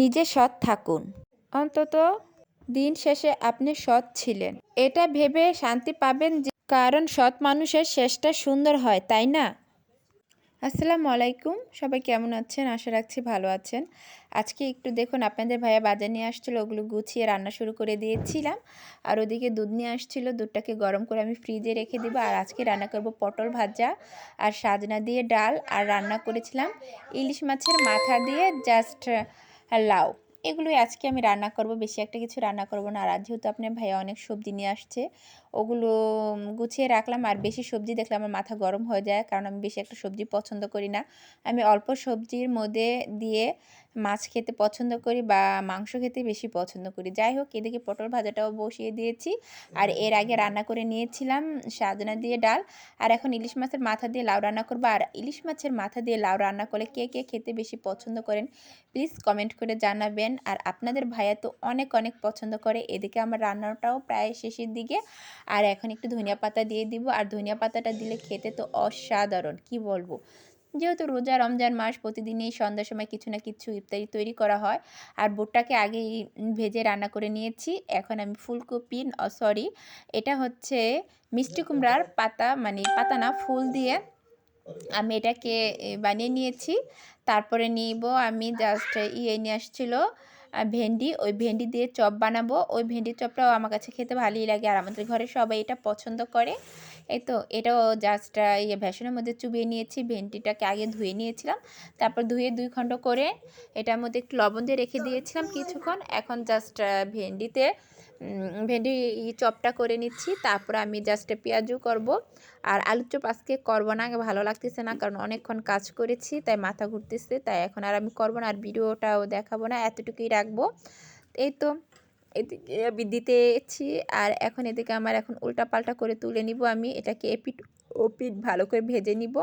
নিজে সৎ থাকুন। অন্তত দিন শেষে আপনি সৎ ছিলেন। এটা ভেবে শান্তি পাবেন যে কারণ সৎ মানুষের শেষটা সুন্দর হয়, তাই না? আসসালামু আলাইকুম। সবাই কেমন আছেন? আশা রাখছি ভালো আছেন। আজকে একটু দেখুন, আপনাদের ভাইয়া বাজার নিয়ে আসছিল, ওগুলো গুছিয়ে রান্না শুরু করে দিয়েছিলাম। আর ওদিকে দুধ নিয়ে আসছিল, দুধটাকে গরম করে আমি ফ্রিজে রেখে দিব। আর আজকে রান্না করব পটল ভাজা আর সাজনা দিয়ে ডাল। আর রান্না করেছিলাম ইলিশ মাছের মাথা দিয়ে জাস্ট লাউ, এগুলোই আজকে আমি রান্না করব। বেশি একটা কিছু রান্না করব না। আর যেহেতু আপনার ভাইয়া অনেক সবজি নিয়ে আসছে, ওগুলো গুছিয়ে রাখলাম। আর বেশি সবজি দেখলে আমার মাথা গরম হয়ে যায়, কারণ আমি বেশি একটা সবজি পছন্দ করি না। আমি অল্প সবজির মধ্যে দিয়ে মাছ খেতে পছন্দ করি বা মাংস খেতে বেশি পছন্দ করি। যাই হোক এদিকে পটল ভাজাটাও বসিয়ে দিয়েছি। আর এর আগে রান্না করে নিয়েছিলাম সাজনা দিয়ে ডাল। আর এখন ইলিশ মাছের মাথা দিয়ে লাউ রান্না করব। আর ইলিশ মাছের মাথা দিয়ে লাউ রান্না করলে কে কে খেতে বেশি পছন্দ করেন প্লিজ কমেন্ট করে জানাবেন। আর আপনাদের ভাইয়া তো অনেক অনেক পছন্দ করে। এদিকে আমার রান্নাটাও প্রায় শেষের দিকে। আর এখন একটু ধনিয়া পাতা দিয়ে দিব। আর ধনিয়া পাতাটা দিলে খেতে তো অসাধারণ কি বলব? যেহেতু রোজা রমজান মাস প্রতিদিনই সন্ধ্যার সময় কিছু না কিছু ইফতারি তৈরি করা হয়। আর বোটটাকে আগেই ভেজে রান্না করে নিয়েছি। এখন আমি ফুলকপি সরি এটা হচ্ছে মিষ্টি কুমড়ার পাতা মানে পাতা না, ফুল দিয়ে আমি এটাকে বানিয়ে নিয়েছি। তারপরে নিব আমি জাস্ট ইয়ে নিয়ে আসছিল ভেন্ডি, ওই ভেন্ডি দিয়ে চপ বানাবো। ওই ভেন্ডির চপটাও আমার কাছে খেতে ভালোই লাগে আর আমাদের ঘরে সবাই এটা পছন্দ করে। এই তো, এটাও জাস্ট ইয়ে ভ্যাসনের মধ্যে চুবিয়ে নিয়েছি, ভেন্ডিটাকে আগে ধুয়ে নিয়েছিলাম। তারপর ধুয়ে দুই খণ্ড করে এটার মধ্যে একটু লবণ দিয়ে রেখে দিয়েছিলাম কিছুক্ষণ। এখন জাস্ট ভেন্ডিতে ভেন্ডি চপটা করে নিচ্ছি। তারপর আমি জাস্ট পেঁয়াজও করব। আর আলুর চপ আজকে করব না, আগে ভালো লাগতেছে না কারণ অনেকক্ষণ কাজ করেছি, তাই মাথা ঘুরতেছে, তাই এখন আর আমি করব না আর ভিডিওটাও দেখাবো না। এতটুকুই রাখব। এই তো, এদিকে আমি দিতেছি আর এখন এদিকে আমার এখন উল্টা পাল্টা করে তুলে নিব আমি। এটাকে এপিট, ওপিট ভালো করে ভেজে নিব।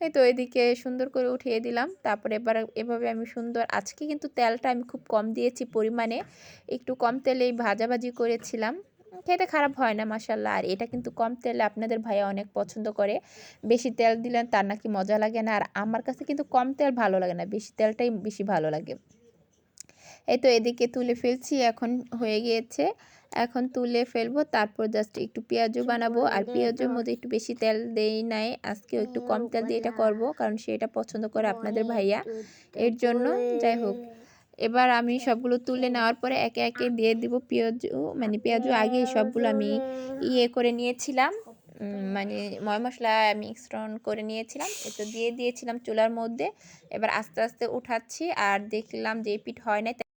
এই তো এদিকে সুন্দর করে উঠিয়ে দিলাম। তারপরে এবার এভাবে আমি সুন্দর, আজকে কিন্তু তেলটা আমি খুব কম দিয়েছি পরিমাণে। একটু কম তেলেই ভাজাভাজি করেছিলাম। খেতে খারাপ হয় না মাসাল্লাহ আর এটা কিন্তু কম তেলে আপনাদের ভাইয়া অনেক পছন্দ করে। বেশি তেল দিলেন তার নাকি মজা লাগে না। আর আমার কাছে কিন্তু কম তেল ভালো লাগে না। বেশি তেলটাই বেশি ভালো লাগে। এই তো এদিকে তুলে ফেলছি এখন হয়ে গিয়েছে। এখন তুলে ফেলব তারপর জাস্ট একটু পেঁয়াজও বানাবো। আর পেঁয়াজের মধ্যে একটু বেশি তেল দেই নাই আজকেও একটু কম তেল দিয়ে এটা করব কারণ সে এটা পছন্দ করে আপনাদের ভাইয়া। এর জন্য যাই হোক এবার আমি সবগুলো তুলে নেওয়ার পরে একে একে দিয়ে দিব পেঁয়াজও মানে পেঁয়াজও আগে সবগুলো আমি ইয়ে করে নিয়েছিলাম মানে ময় মশলা মিক্সরন করে নিয়েছিলাম এটা দিয়ে দিয়েছিলাম চুলার মধ্যে। এবার আস্তে আস্তে উঠাচ্ছি আর দেখলাম যে পিঠ হয় না